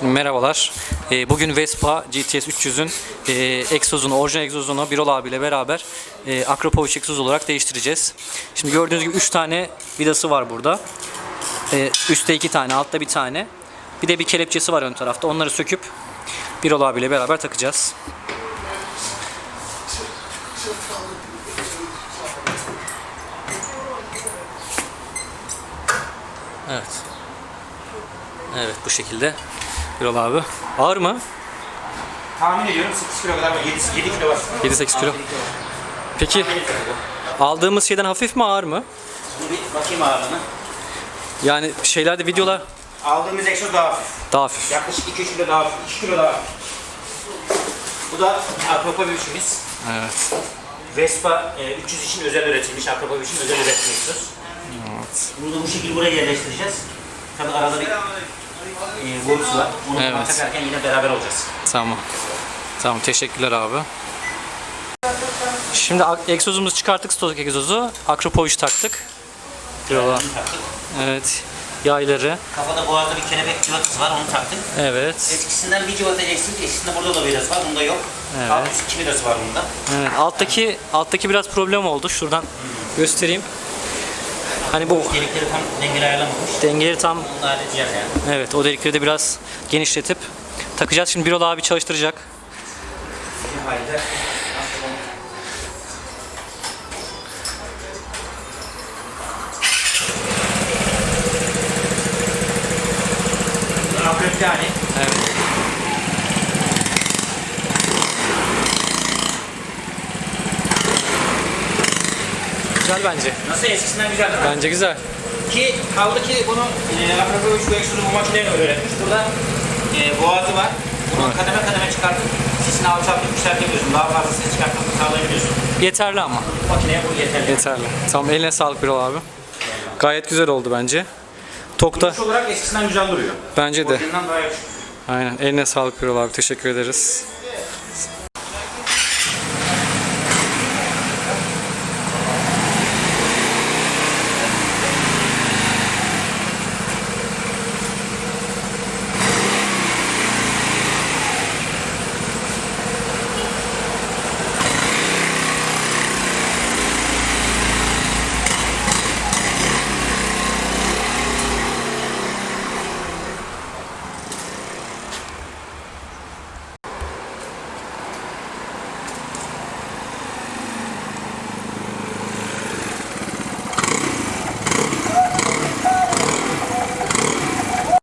Şimdi merhabalar. Ee, Bugün Vespa GTS 300'ün e, egzozunu, orijinal egzozunu Birol abiyle beraber e, Akrapovic egzoz olarak değiştireceğiz. Şimdi gördüğünüz gibi 3 tane vidası var burada. E, Üstte 2 tane, altta bir tane. Bir de bir kelepçesi var ön tarafta. Onları söküp Birol abiyle beraber takacağız. Evet. Evet bu şekilde. Birol abi. Ağır mı? Tahmin ediyorum 8 kilo kadar var. 7, 7 kilo var. 7-8 kilo. Peki aldığımız şeyden hafif mi ağır mı? Bunu bir bakayım ağırlığına. Yani şeylerde videolar Aldığımız egzoz daha hafif. daha hafif. Yaklaşık 2-3 kilo daha hafif. 2 kilo daha hafif. Bu da Akropovic'imiz. Evet. Vespa e, 300 için özel üretilmiş. Akropovic'in özel üretimi egzoz. Bunu da bu şekilde buraya yerleştireceğiz. Tabii arada bir e, borusu var. Onu Evet. takarken yine beraber olacağız. Tamam. Tamam teşekkürler abi. Şimdi egzozumuzu çıkarttık stok egzozu. Akropovic taktık. Taktık. Evet. Yayları. Kafada boğazda bir kelebek civatası var. Onu taktık. Evet. Eskisinden bir civata eksik. Eskisinde burada da biraz var. Bunda yok. Evet. Alt üst iki vidası var bunda. Evet. Alttaki alttaki biraz problem oldu. Şuradan göstereyim. Hani bu Delikleri tam dengeli ayarlamamış. dengeleri tam halledeceğiz yani. Evet o delikleri de biraz genişletip takacağız. Şimdi Birol abi çalıştıracak. Bir halde yani. Evet. Güzel bence. Nasıl eskisinden güzel değil mi? Bence güzel. Ki kaldı ki bunu e, Akrep şu egzozu bu makineyle öğretmiş. Burada e, boğazı var. Bunu Evet. kademe kademe çıkartıp sesini alçaltıp yükseltebiliyorsun. Daha fazla ses çıkartmasını sağlayabiliyorsun. Yeterli ama. Bu makineye bu yeterli. Yeterli. Tamam eline sağlık Birol abi. Gayet güzel oldu bence. Tokta Duruş olarak eskisinden güzel duruyor. bence de. Orijinalinden daha yakışıklı. Aynen eline sağlık Birol abi. Teşekkür ederiz.